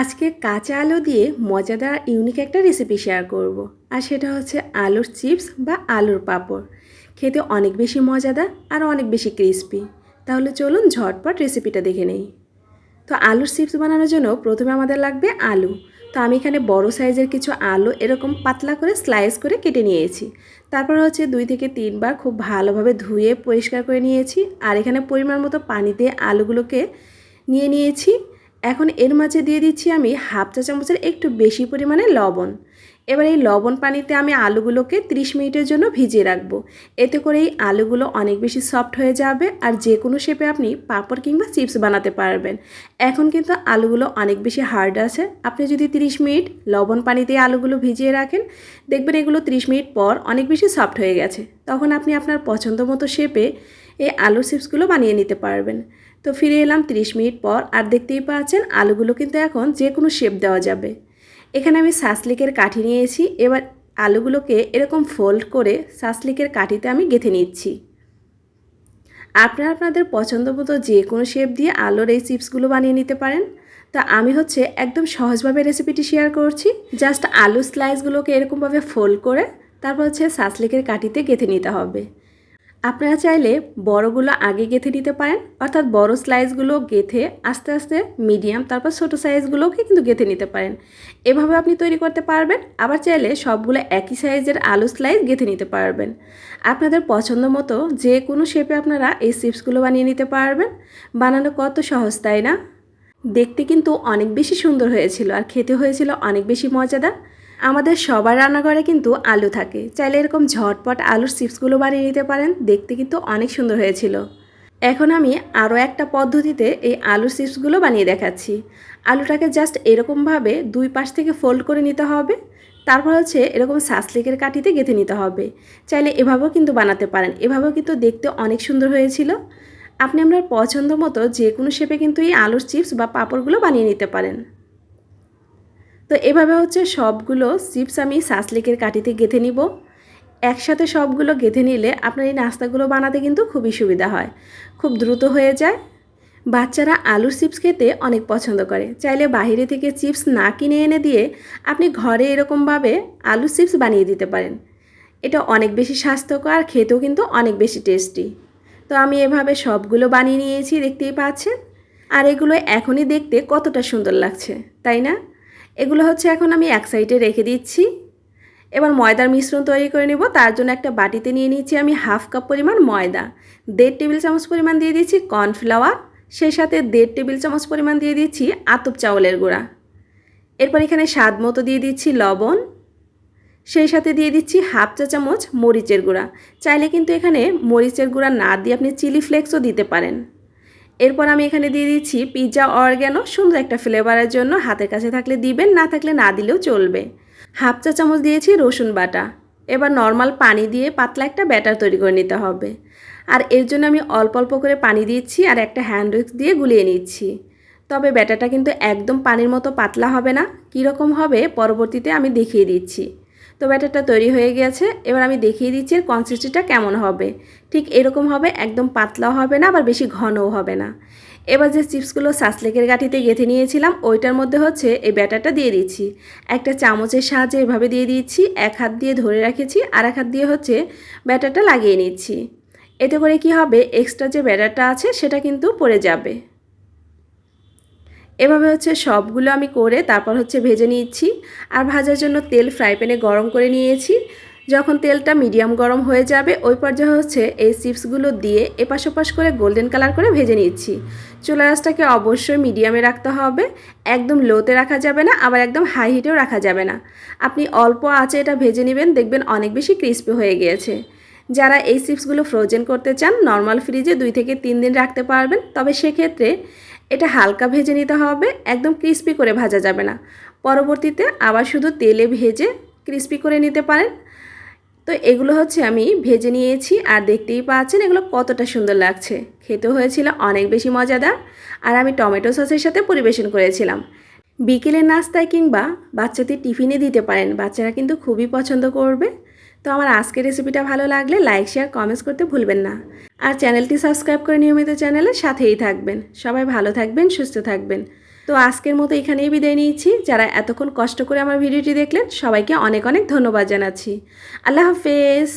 আজকে কাঁচা আলু দিয়ে মজাদার ইউনিক একটা রেসিপি শেয়ার করব। আর সেটা হচ্ছে আলুর চিপস বা আলুর পাঁপড়। খেতে অনেক বেশি মজাদার আর অনেক বেশি ক্রিস্পি তাহলে চলুন ঝটপট রেসিপিটা দেখে নেই। তো আলুর চিপস বানানোর জন্য প্রথমে আমাদের লাগবে আলু। তো আমি এখানে বড় সাইজের কিছু আলু এরকম পাতলা করে স্লাইস করে কেটে নিয়েছি। তারপর হচ্ছে দুই থেকে তিনবার খুব ভালোভাবে ধুয়ে পরিষ্কার করে নিয়েছি। আর এখানে পরিমাণ মতো পানি দিয়ে আলুগুলোকে নিয়ে নিয়েছি। এখন এর মাঝে দিয়ে দিচ্ছি আমি হাফ চা চামচের একটু বেশি পরিমাণে লবণ। এবার এই লবণ পানিতে আমি আলুগুলোকে 30 মিনিটের জন্য ভিজিয়ে রাখব। এতে করে এই আলুগুলো অনেক বেশি সফট হয়ে যাবে আর যে কোনো শেপে আপনি পাঁপড় কিংবা চিপস বানাতে পারবেন। এখন কিন্তু আলুগুলো অনেক বেশি হার্ড আছে। আপনি যদি 30 মিনিট লবণ পানিতে আলুগুলো ভিজিয়ে রাখেন, দেখবেন এগুলো 30 মিনিট পর অনেক বেশি সফট হয়ে গেছে। তখন আপনি আপনার পছন্দ মতো শেপে এই আলু চিপসগুলো বানিয়ে নিতে পারবেন। তো ফিরে এলাম 30 মিনিট পর আর দেখতেই পাচ্ছেন আলুগুলো কিন্তু এখন যে কোনো শেপ দেওয়া যাবে। এখানে আমি সাসলিকের কাঠি নিয়েছি, এবার আলুগুলোকে এরকম ফোল্ড করে সাসলিকের কাঠিতে আমি গেঁথে নিচ্ছি। আপনারা আপনাদের পছন্দ মতো যে কোনো শেপ দিয়ে আলুর এই চিপসগুলো বানিয়ে নিতে পারেন। তা আমি হচ্ছে একদম সহজভাবে রেসিপিটি শেয়ার করছি। জাস্ট আলু স্লাইসগুলোকে এরকমভাবে ফোল্ড করে তারপর হচ্ছে সাসলিকের কাঠিতে গেঁথে নিতে হবে। আপনারা চাইলে বড়গুলো আগে গেঁথে নিতে পারেন, অর্থাৎ বড় স্লাইসগুলো গেঁথে আস্তে আস্তে মিডিয়াম তারপর ছোটো সাইজগুলোকে কিন্তু গেঁথে নিতে পারেন। এভাবে আপনি তৈরি করতে পারবেন, আবার চাইলে সবগুলো একই সাইজের আলু স্লাইস গেঁথে নিতে পারবেন। আপনাদের পছন্দ মতো যে কোনো শেপে আপনারা এই চিপসগুলো বানিয়ে নিতে পারবেন। বানানো কত সহজ, তাই না? দেখতে কিন্তু অনেক বেশি সুন্দর হয়েছিল, আর খেতে হয়েছিল অনেক বেশি মজাদার। আমাদের সবার রান্নাঘরে কিন্তু আলু থাকে। চাইলে এরকম ঝটপট আলুর চিপসগুলো বানিয়ে নিতে পারেন। দেখতে কিন্তু অনেক সুন্দর হয়েছিল। এখন আমি আরও একটা পদ্ধতিতে এই আলুর চিপসগুলো বানিয়ে দেখাচ্ছি। আলুটাকে জাস্ট এরকমভাবে দুই পাশ থেকে ফোল্ড করে নিতে হবে। তারপর হচ্ছে এরকম সাসলিকের কাঠিতে গেঁথে নিতে হবে। চাইলে এভাবেও কিন্তু বানাতে পারেন। এভাবেও কিন্তু দেখতে অনেক সুন্দর হয়েছিল। আপনি আপনার পছন্দ মতো যে কোনো শেপে কিন্তু এই আলুর চিপস বা পাঁপড়গুলো বানিয়ে নিতে পারেন। তো এভাবে হচ্ছে সবগুলো চিপস আমি সাসলিকের কাঠিতে গেঁথে নিব। একসাথে সবগুলো গেঁথে নিলে আপনার এই নাস্তাগুলো বানাতে কিন্তু খুবই সুবিধা হয়। খুব দ্রুত হয়ে যায়। বাচ্চারা আলুর চিপস খেতে অনেক পছন্দ করে। চাইলে বাইরে থেকে চিপস না কিনে এনে দিয়ে আপনি ঘরে এরকমভাবে আলুর চিপস বানিয়ে দিতে পারেন। এটা অনেক বেশি স্বাস্থ্যকর আর খেতেও কিন্তু অনেক বেশি টেস্টি। তো আমি এভাবে সবগুলো বানিয়ে নিয়েছি, দেখতেই পাচ্ছেন। আর এগুলো এখনই দেখতে কতটা সুন্দর লাগছে, তাই না? এগুলো হচ্ছে এখন আমি এক সাইডে রেখে দিচ্ছি। এবার ময়দার মিশ্রণ তৈরি করে নেব। তার জন্য একটা বাটিতে নিয়ে নিচ্ছি আমি হাফ কাপ পরিমাণ ময়দা। দেড় টেবিল চামচ পরিমাণ দিয়ে দিচ্ছি কর্নফ্লাওয়ার। সেই সাথে দেড় টেবিল চামচ পরিমাণ দিয়ে দিচ্ছি আতপ চাউলের গুঁড়া। এরপর এখানে স্বাদ মতো দিয়ে দিচ্ছি লবণ। সেই সাথে দিয়ে দিচ্ছি হাফ চা চামচ মরিচের গুঁড়া। চাইলে কিন্তু এখানে মরিচের গুঁড়া না দিয়ে আপনি চিলি ফ্লেক্সও দিতে পারেন। এরপর আমি এখানে দিয়ে দিচ্ছি পিৎজা অর্গ্যানো সুন্দর একটা ফ্লেভারের জন্য হাতের কাছে থাকলে দিবেন, না থাকলে না দিলেও চলবে। হাফ চা চামচ দিয়েছি রসুন বাটা। এবার নর্মাল পানি দিয়ে পাতলা একটা ব্যাটার তৈরি করে নিতে হবে। আর এর জন্য আমি অল্প অল্প করে পানি দিচ্ছি আর একটা হ্যান্ড উইক্স দিয়ে গুলিয়ে নিচ্ছি। তবে ব্যাটারটা কিন্তু একদম পানির মতো পাতলা হবে না। কীরকম হবে পরবর্তীতে আমি দেখিয়ে দিচ্ছি। তো ব্যাটারটা তৈরি হয়ে গেছে। এবার আমি দেখিয়ে দিচ্ছি এর কনসিস্টেন্সিটা কেমন হবে। ঠিক এরকম হবে, একদম পাতলাও হবে না, আবার বেশি ঘনও হবে না। এবার যে চিপসগুলো সাসলেকের গাঠিতে গেঁথে নিয়েছিলাম, ওইটার মধ্যে হচ্ছে এই ব্যাটারটা দিয়ে দিচ্ছি। একটা চামচের সাহায্যে এভাবে দিয়ে দিচ্ছি, এক হাত দিয়ে ধরে রেখেছি আর এক হাত দিয়ে হচ্ছে ব্যাটারটা লাগিয়ে নিচ্ছি। এতে করে কি হবে এক্সট্রা যে ব্যাটারটা আছে, সেটা কিন্তু পড়ে যাবে। এভাবে হচ্ছে সবগুলো আমি করে তারপর হচ্ছে ভেজে নিচ্ছি আর ভাজার জন্য তেল ফ্রাই প্যানে গরম করে নিয়েছি। যখন তেলটা মিডিয়াম গরম হয়ে যাবে, ওই পর্যায়ে হচ্ছে এই চিপসগুলো দিয়ে এপাশ ওপাশ করে গোল্ডেন কালার করে ভেজে নিচ্ছি চুলা রাসটাকে অবশ্যই মিডিয়ামে রাখতে হবে। একদম লোতে রাখা যাবে না, আবার একদম হাই হিটেও রাখা যাবে না। আপনি অল্প আঁচে এটা ভেজে নেবেন, দেখবেন অনেক বেশি ক্রিস্পি হয়ে গিয়েছে। যারা এই চিপসগুলো ফ্রোজেন করতে চান নর্মাল ফ্রিজে দুই থেকে তিন দিন রাখতে পারবেন। তবে সেক্ষেত্রে এটা হালকা ভেজে নিতে হবে, একদম ক্রিস্পি করে ভাজা যাবে না। পরবর্তীতে আবার শুধু তেলে ভেজে ক্রিস্পি করে নিতে পারেন। তো এগুলো হচ্ছে আমি ভেজে নিয়েছি, আর দেখতেই পাচ্ছেন এগুলো কতটা সুন্দর লাগছে। খেতে হয়েছিল অনেক বেশি মজাদার, আর আমি টমেটো সসের সাথে পরিবেশন করেছিলাম। বিকেলের নাস্তায় কিংবা বাচ্চাদের টিফিনে দিতে পারেন, বাচ্চারা কিন্তু খুবই পছন্দ করবে। তো আমার আজকের রেসিপিটা ভালো লাগলে লাইক শেয়ার কমেন্টস করতে ভুলবেন না। আর চ্যানেলটি সাবস্ক্রাইব করে নিয়মিত চ্যানেলের সাথেই থাকবেন। সবাই ভালো থাকবেন, সুস্থ থাকবেন। তো আজকের মতো এখানেই বিদায় নিয়েছি যারা এতক্ষণ কষ্ট করে আমার ভিডিওটি দেখলেন, সবাইকে অনেক অনেক ধন্যবাদ জানাচ্ছি। আল্লাহ হাফেজ!